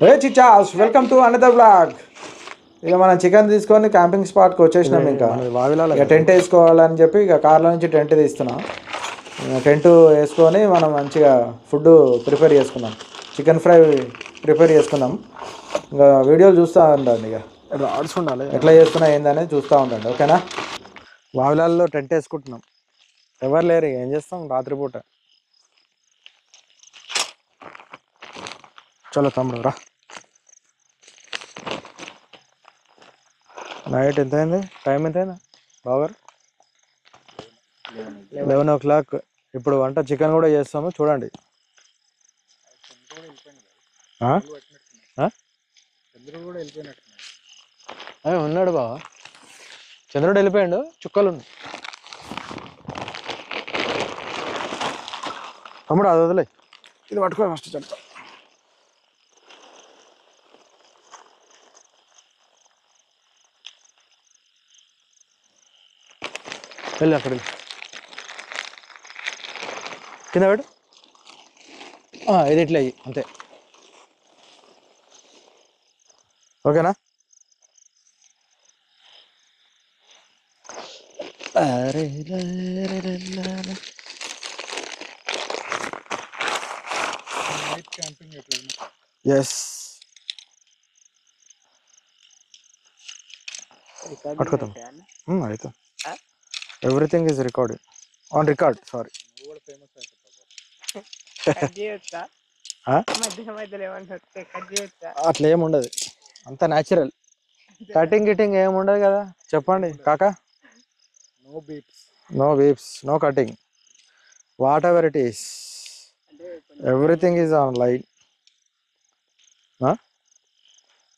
రే చిచాస్ welcome to another blog ఇక మనం చికెన్ తీసుకొని క్యాంపింగ్ స్పాట్కి వచ్చేసినాం ఇంకా. వావిలాల ఇక టెంట్ వేసుకోవాలని చెప్పి ఇక కార్లో నుంచి టెంట్ తీస్తున్నాం. టెంట్ వేసుకొని మనం మంచిగా ఫుడ్ ప్రిపేర్ చేసుకుందాం చికెన్ ఫ్రై ప్రిపేర్ చేసుకుందాం ఇంకా వీడియోలు చూస్తూ ఉండండి ఇక. రాడ్స్ ఉండాలి. ఎట్లా చేస్తున్నా ఏందనేది చూస్తూ ఉండండి ఓకేనా? వావిలాల్లో టెంట్ వేసుకుంటున్నాం. ఎవరు లేరు ఏం చేస్తాం? రాత్రిపూట. చలో తమ్ముడు రా. నైట్ ఎంత అయింది టైం ఎంత అయింది బాగా లెవెన్ ఓ క్లాక్ ఇప్పుడు వంట చికెన్ కూడా చేస్తాము చూడండి. ఉన్నాడు బావా. చంద్రుడు వెళ్ళిపోయాడు చుక్కలు ఉన్నాయి తమ్ముడు అది వదిలే. ఇది పట్టుకో ఫస్ట్ చెప్తా. వెళ్ళి అక్కడ వెళ్ళు. కింద పెట్టు ఆ, ఇది ఇట్లా అయ్యి అంతే ఓకేనా అరే లా లా లా లా లా. ఎస్ పట్టుకోతాం అయితే everything is recording on record sorry అట్లా ఏమి ఉండదు. అంత న్యాచురల్ కటింగ్ గిటింగ్ ఏమి ఉండదు కదా? చెప్పండి కాకా. No beeps no weeps no cutting whatever it is everything is online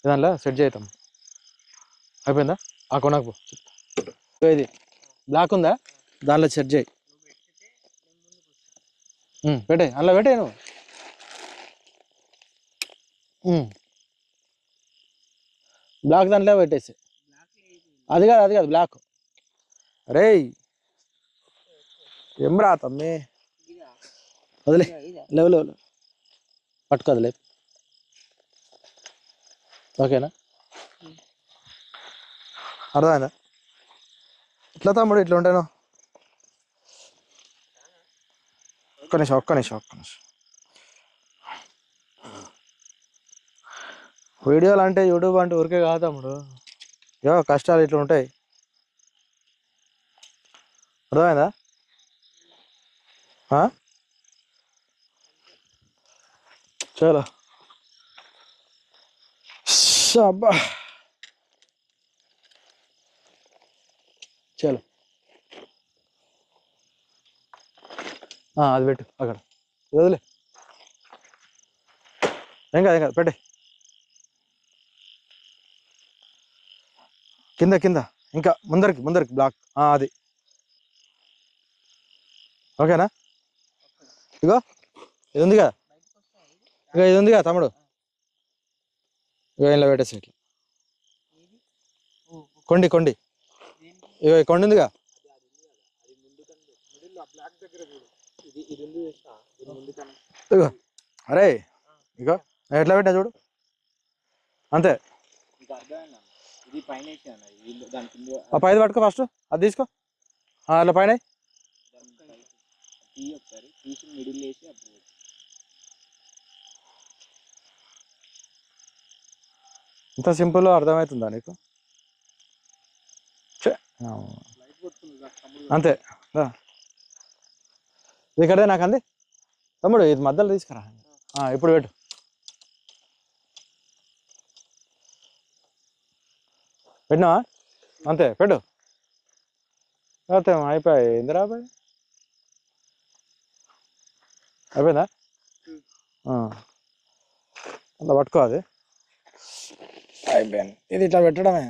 దానిలో సెట్ చేద్దాం. అయిపోయిందా? ఆ కొనకు ఇది. బ్లాక్ ఉందా దానిలో సెట్ చేయి. పెట్టే అందులో పెట్టే నువ్వు. బ్లాక్ దాంట్లో పెట్టేసి. అది కాదు అది కాదు బ్లాక్. అరే ఏం రా తమ్మి? వదిలే లేవు లేవు లేవు. పట్టుకో వదిలే ఓకేనా? అర్థమైందా? ఇట్లా తమ్ముడు? ఇట్లా ఉంటాను? ఒక్క నిమిషం ఒక్క నిమిషం ఒక్క నిమిషం. వీడియోలు అంటే యూట్యూబ్ అంటే ఊరికే కాదు తమ్ముడు. యో కష్టాలు ఇట్లా ఉంటాయి. అర్థమైందా? చలో. అబ్బా. చలో. ఆ, అది పెట్టు అక్కడ. వదిలే. ఏం కాదు ఏం కాదు పెట్టే. కింద కింద. ఇంకా ముందరికి ముందరికి బ్లాక్ అది. ఓకేనా? ఇగో ఇది ఉందిగా ఇగో ఇది ఉందిగా తమ్ముడు. ఇగో ఇలా పెట్టేసి ఇట్లా కొండి కొండి. ఇగో కొండ ఉందిగా. ఇగో అరే ఇగో ఎట్లా పెట్టా చూడు. అంతే. ఆ పైది పట్టుకో ఫస్ట్ అది తీసుకో. అట్లా పైన ఇంత సింపుల్ అర్థమవుతుందా నీకు ఛే, ఆ. అంతే. ఇక్కడే నాకు అంది. తమ్ముడు ఇది మధ్యలో తీసుకురా. ఆ, ఇప్పుడు పెట్టు. పెట్టినావా? అంతే పెట్టు. అంతే అయిపోయాయి. ఇందిరా బాయ్? అయిపోయిందా. అంత పట్టుకో అది. అయిపోయింది. ఇది ఇట్లా పెట్టడమే.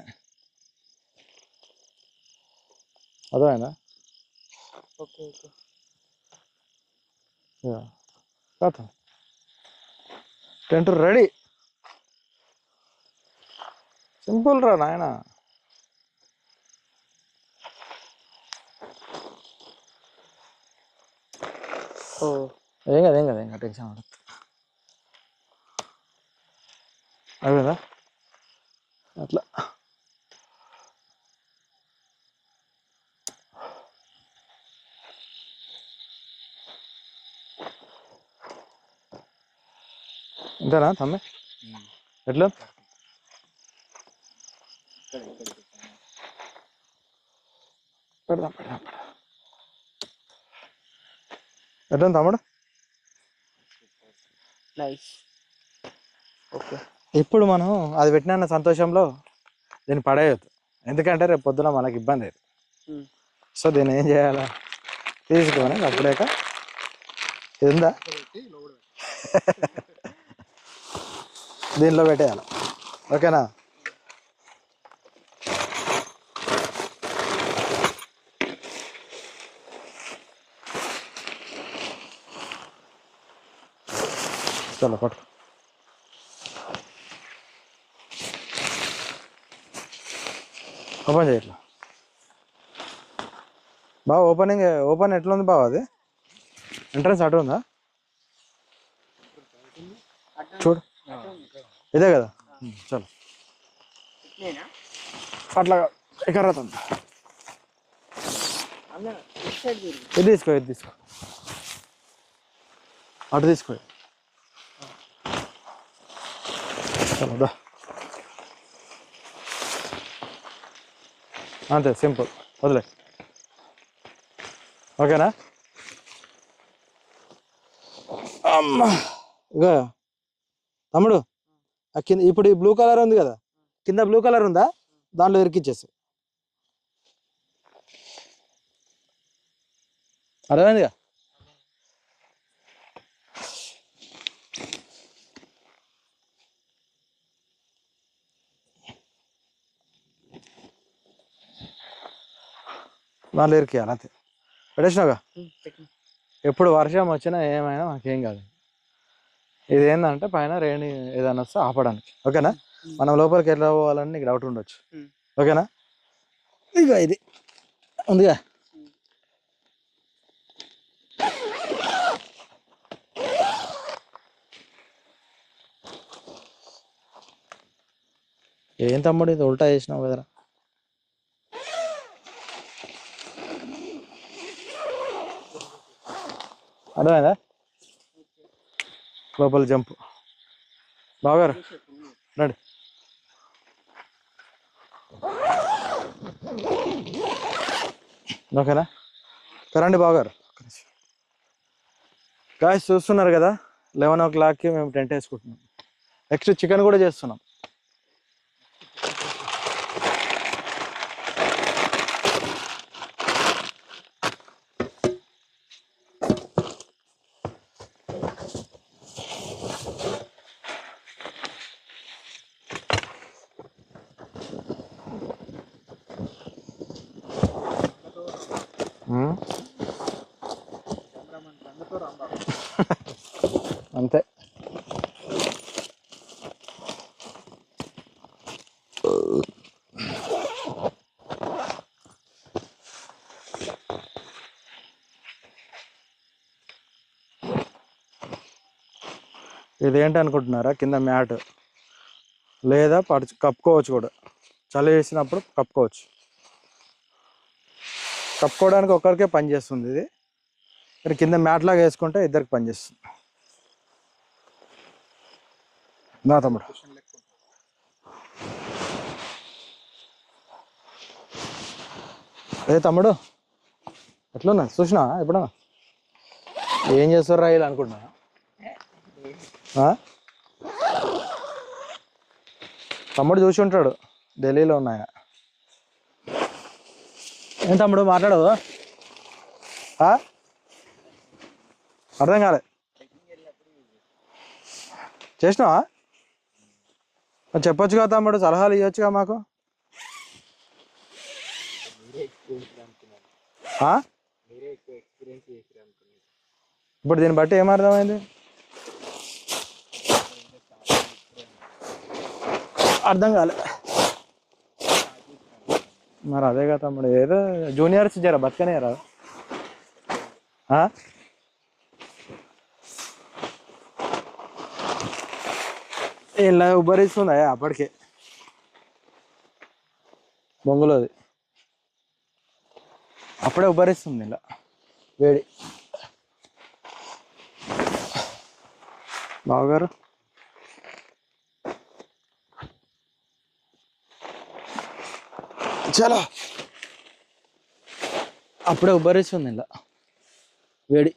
అర్థమైందా? Okay okay yeah. కథ టెంట్ రెడీ సింపుల్ రా నాయన ఓ ఏం కదా ఏం కదా ఏం కదా టెన్షన్ పడద్దు అయిపోయిందా అట్లా ఇంతేనా తమ్మి? ఎట్లా. పెడదాం పెడదాం పెడదాం. ఎట్లా తమ్ముడు? నైస్. ఓకే. ఇప్పుడు మనం అది పెట్టిన సంతోషంలో దీన్ని పడేయద్దు. ఎందుకంటే రేపు పొద్దున మనకి ఇబ్బంది Hmm. సో దీన్ని ఏం చేయాలి? తీసుకొని అప్పుడాక ఇది ఉందా దీనిలో పెట్టేయాలి. ఓకేనా? చలో పట్టు ఓపెన్ చేయట్లా బావ ఓపెనింగ్ ఓపెన్ ఎట్లా ఉంది బావ అది? ఎంట్రన్స్ అటు ఉందా? చూడు. ఇదే కదా? చలో. అట్లా తిరుగు. ఇది తీసుకో ఇది తీసుకో. అటు తీసుకో. చలో అంతే సింపుల్. వదిలే. ఓకేనా? అమ్మా. ఇక తమ్ముడు. కింద ఇప్పుడు ఈ బ్లూ కలర్ ఉంది కదా కింద బ్లూ కలర్ ఉందా? దాంట్లో ఇరికిచ్చేసి. అర్థమైందిగా దాంట్లో ఇరికియాలి అంతే. పెట్టేసినావుగా పెట్టు ఎప్పుడు వర్షం వచ్చినా ఏమైనా మాకేం కాదు. ఇది ఏంటంటే పైన రేణి ఏదైనా వస్తే ఆపడానికి. ఓకేనా? మనం లోపలికి ఎట్లా పోవాలని నీకు డౌట్ ఉండొచ్చు. ఓకేనా? ఇక ఇది. ఉందిగా. ఏం తమ్ముడు ఇది ఉల్టా చేసినావు కదరా? అర్థమైందా? లోపల జంప్ బాగారు రండి. ఓకేనా? కరండి బాగారు గాయస్ చూస్తున్నారు కదా లెవెన్ ఓ క్లాక్కి మేము టెంట్ వేసుకుంటున్నాం. నెక్స్ట్ చికెన్ కూడా చేస్తున్నాం మ్మ్. అంతే ఇదేంటి అనుకుంటున్నారా కింద మ్యాట్. లేదా పడుచు కప్పుకోవచ్చు కూడా. చలి వేసినప్పుడు కప్పుకోవచ్చు. కప్పుకోవడానికి ఒక్కరికే పని చేస్తుంది ఇది. మీరు కింద మ్యాట్ లాగా వేసుకుంటే ఇద్దరికి పని చేస్తుంది. నా తమ్ముడు. అదే తమ్ముడు? ఎట్లున్నా చూసినా ఎప్పుడన్నా? ఏం చేస్తారు రా ఇలా అనుకుంటున్నా తమ్ముడు చూసి ఉంటాడు. ఢిల్లీలో ఉన్నాయన ఏం తమ్ముడు మాట్లాడవు? ఆ? అర్థం కాలే. చేసినావా? మరి చెప్పొచ్చుగా తమ్ముడు సలహాలు ఇవ్వచ్చుగా మాకు? ఇప్పుడు దీన్ని బట్టి ఏం అర్థం కాలే. మరి అదే కదా తమ్ముడు ఏదో జూనియర్స్ జర బతకనేరా ఆ? ఇలా ఉబ్బరిస్తుందా అప్పటికే. బొంగులోది. అప్పుడే ఉబ్బరిస్తుంది ఇలా. వేడి. బావగారు? చలో. అప్పుడే ఉబ్బరిస్తుంది ఇలా. వేడి.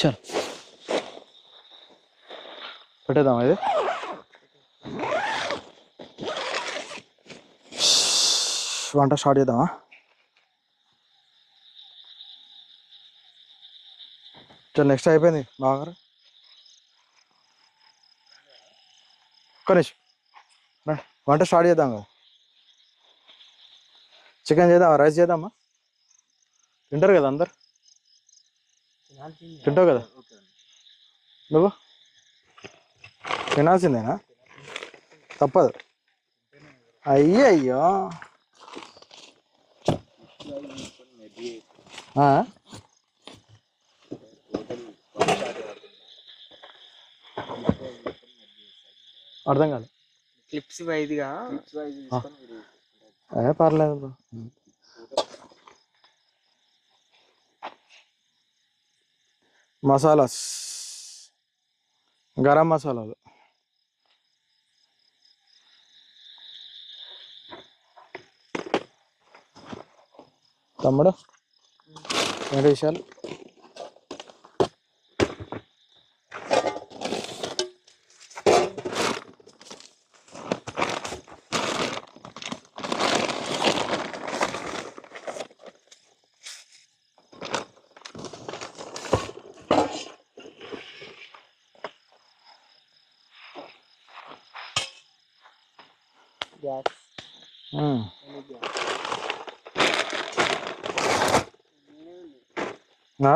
చలో. పెట్టేద్దాం ఇది? వంట స్టార్ట్ చేద్దామా? చలో నెక్స్ట్ అయిపోయింది. బాగా. కొనేసి వంట స్టార్ట్ చేద్దాం కదా. చికెన్ చేద్దాం రైస్ చేద్దామా? తింటారు కదా అందరు? తింటావు కదా? నువ్వు? తినాల్సిందేనా? తప్పదు. అయ్యయ్యో. అర్థం కాదు. క్లిప్స్ వైదిగా ఏ పర్లేదు బ్రో. మసాలాస్. గరం మసాలాలు. తమ్ముడు ఏంటి విషయాలు గ్యాస్ ఉమ్. ఆ?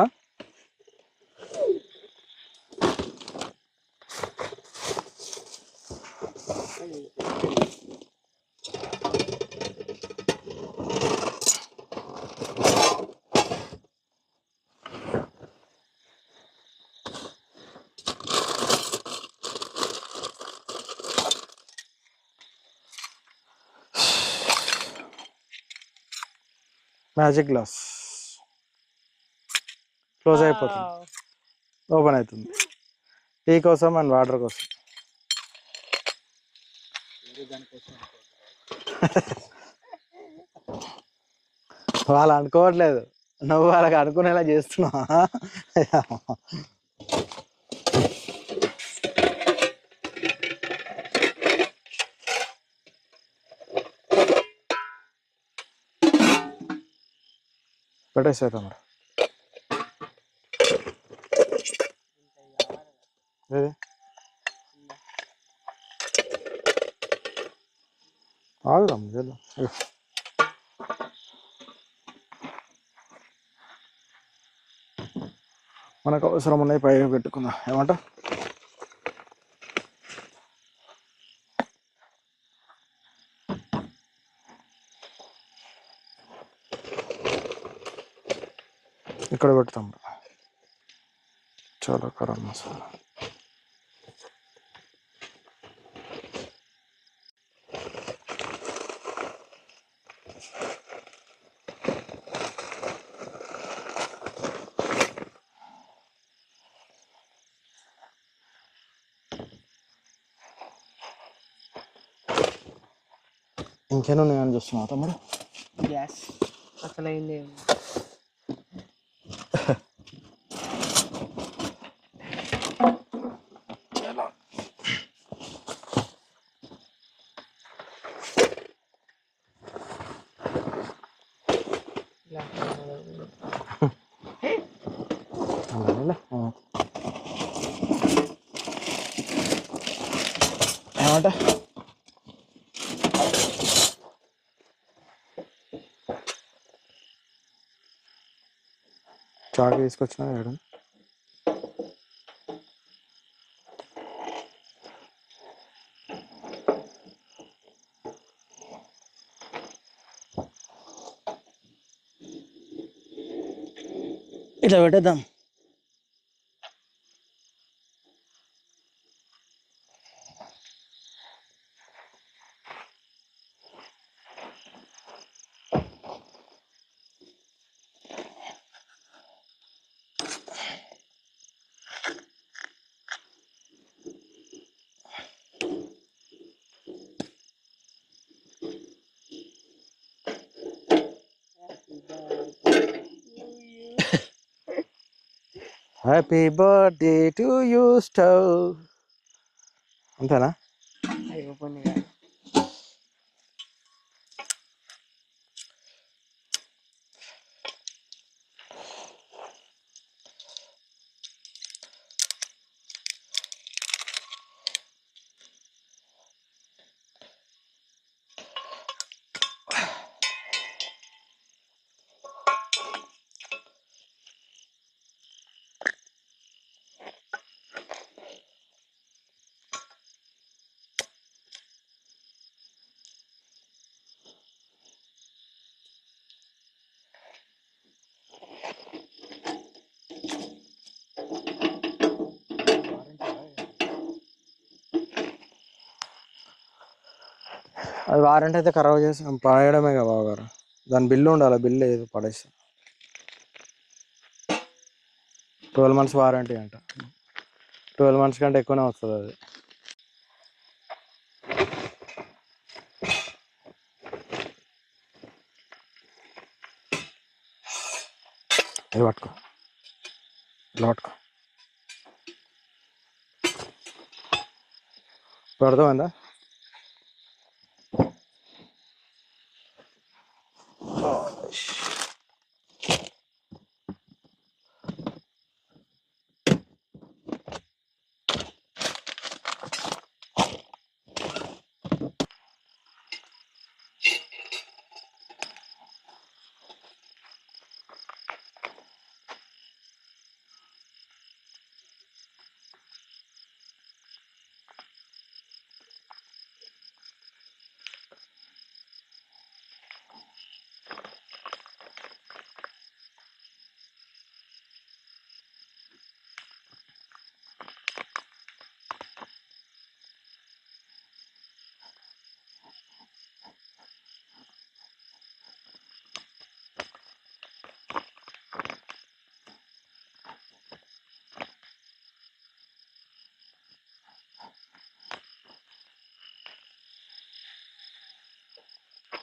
Magic glass. క్లోజ్ అయిపోతుంది. ఓపెన్ అవుతుంది టీ కోసం అండ్ వాటర్ కోసం. వాళ్ళు అనుకోవట్లేదు. నువ్వు వాళ్ళకి అనుకునేలా చేస్తున్నావా? పెట్టేసా తమ్ముడు ఏది? ఆగుదాం మనకు అవసరం ఉన్నాయి పై పెట్టుకుందాం. ఏమంటా ఇక్కడ పెడతాం. చాలా కరం మసాలా. ఇంకేనా ఉన్నాయని చూస్తున్నావు తమ్ముడు? గ్యాస్ అసలు అయింది చాకు తీసుకొచ్చినా మేడం. ఇట్లా పెట్టేద్దాం. Happy birthday to you stove అంతేనా అయిపోయింది అది వారంటీ అయితే ఖరాబ్ చేసి పడేయడమే కదా బావగారు. దాని బిల్లు ఉండాలి బిల్లు ఏదో పడేస్తా ట్వెల్వ్ మంత్స్ వారంటీ అంట. ట్వెల్వ్ మంత్స్ కంటే ఎక్కువనే వస్తుంది అది. ఇది పట్టుకో. ఇలా పట్టుకో. ఇప్పుడు అర్థమైందా?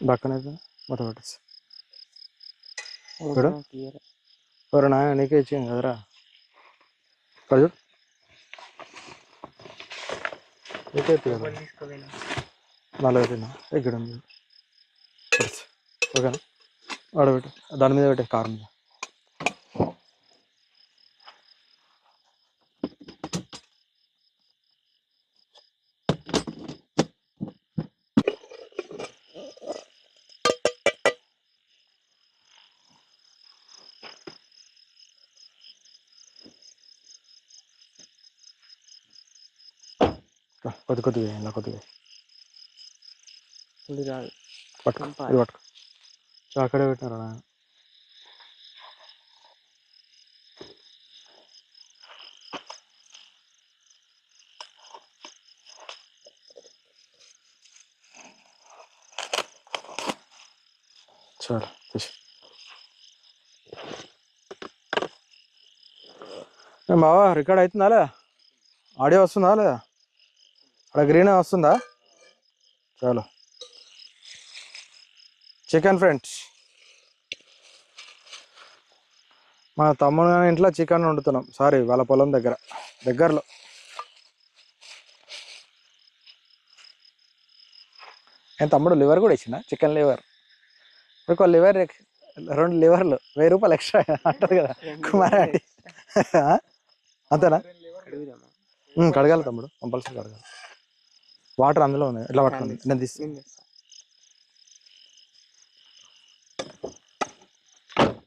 పక్కన మొత్తం ఇక్కడ? క్లియర్ ఎవరు నాయన నీకే ఇచ్చింది కదరా చూడు నీకే నాలుగు తిన్నా ఇక్కడ ఉంది. ఓకేనా ఆడబెట్టు దాని మీద పెట్టే కారు మీద కొద్ది కొద్దిగా ఇలా కొద్దిగా పట్టుకో. ఇది పట్టుకో. అక్కడే పెట్టినారా చాలు తీసి. బావా రికార్డ్ అవుతుందా లేదా? ఆడియో వస్తుందా లేదా? అక్కడ గ్రీన్ వస్తుందా? చాలు. చికెన్ ఫ్రెండ్స్ మా తమ్ముడు ఇంట్లో చికెన్ వండుతున్నాం. సారీ వాళ్ళ పొలం దగ్గర. దగ్గరలో. ఏం తమ్ముడు లివర్ కూడా ఇచ్చిన చికెన్ లివర్. ఒక లివర్ రెండు లివర్లు. వెయ్యి రూపాయలు ఎక్స్ట్రా అంటది కదా. కుమార్? అంతేనా? కడగాలి తమ్ముడు. కంపల్సరీ కడగాలి. వాటర్ అందులో ఉంది. ఎట్లా పట్టుకుంది? నేను తీసి.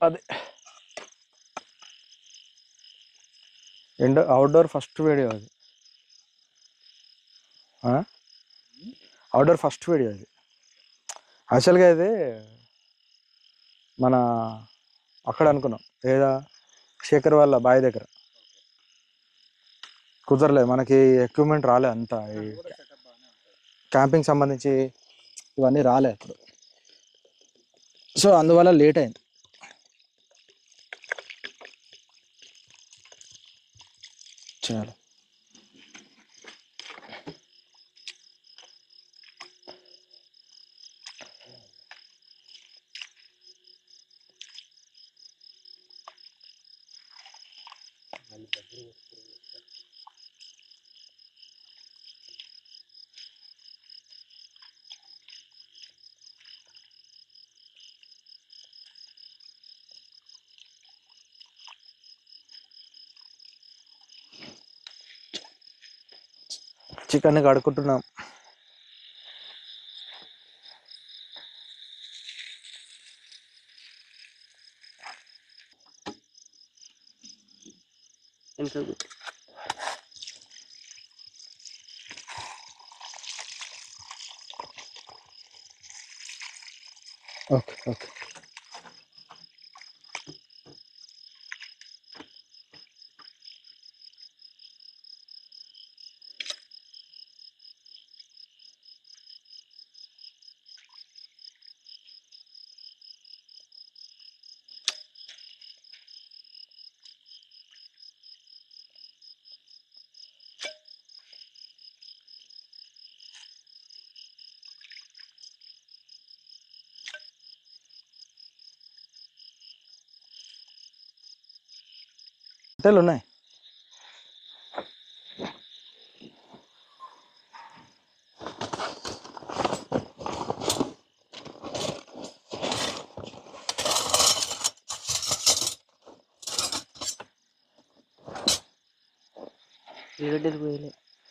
అదే. ఇండో అవుట్డోర్ ఫస్ట్ వీడియో అది. అవుట్డోర్ ఫస్ట్ వీడియో అది. యాక్చువల్గా ఇది మన అక్కడ అనుకున్నాం. ఏదా? శేఖర్ వాళ్ళ బావి దగ్గర. కుదరలే మనకి ఎక్విప్మెంట్ రాలే అంతా. క్యాంపింగ్ సంబంధించి ఇవన్నీ రాలే ఇప్పుడు. సో అందువల్ల లేట్ అయింది. చాలు చికెన్ కడుక్కుంటున్నాం ఓకే ఓకే హోటల్ ఉన్నాయి.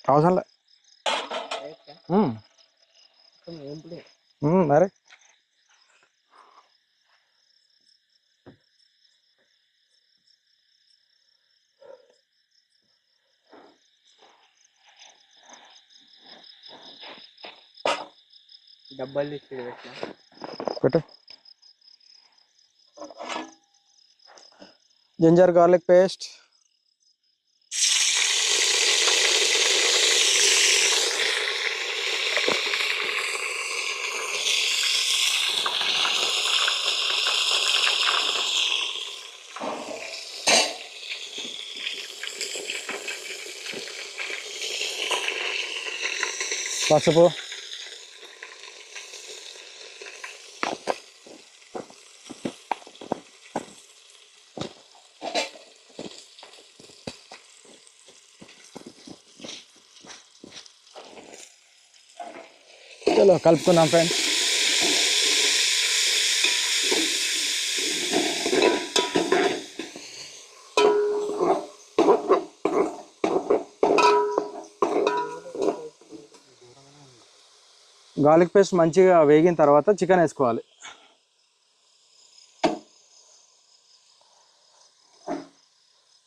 అవసరం లే మరి? డబ్బాలు తెచ్చి పెట్టిన పెట్టు జింజర్ గార్లిక్ పేస్ట్ పసుపు చలో కలుపుకుందాం ఫ్రెండ్స్ గార్లిక్ పేస్ట్ మంచిగా వేగిన తర్వాత చికెన్ వేసుకోవాలి.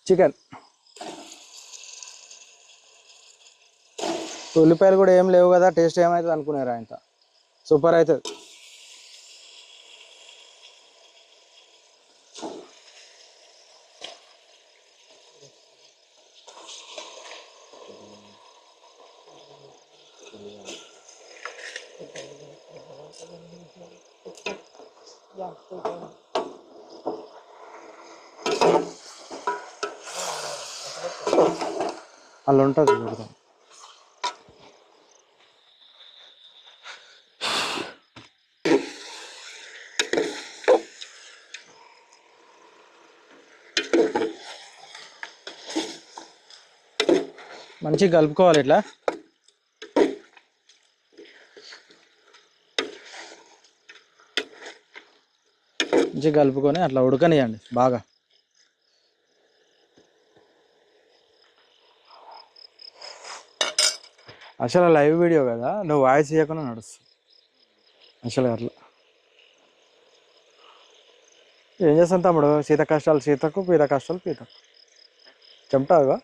చికెన్. ఉల్లిపాయలు కూడా ఏం లేవు కదా టేస్ట్ ఏమవుతుంది అనుకున్నారు ఆయన? సూపర్ అవుతుంది అలా ఉంటుంది చూడదాం మంచిగా కలుపుకోవాలి ఇట్లా. మంచిగా కలుపుకొని అట్లా ఉడకనియండి బాగా. అసలు లైవ్ వీడియో కదా నువ్వు వాయిస్ చేయకుండా నడుస్తుంది అసలు అట్లా. ఏం చేస్తాను తమ్ముడు? సీత కష్టాలు సీతకు పీత కష్టాలు పీతకు. చెమటాగా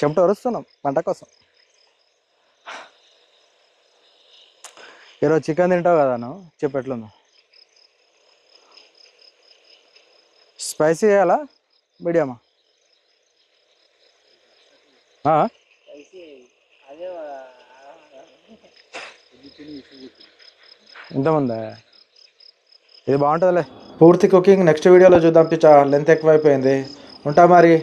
చెమట వరుస్తున్నాం పంట కోసం. ఈరోజు చికెన్ తింటావు కదా నువ్వు చెప్పు ఎట్లుందో. స్పైసీ చేయాలా? మీడియమా? కలిసి ఇది బాగుంటుందిలే. పూర్తి కుకింగ్ నెక్స్ట్ వీడియోలో చూద్దాం పిచ్చా లెంత్ ఎక్కువైపోయింది. ఉంటా మరి.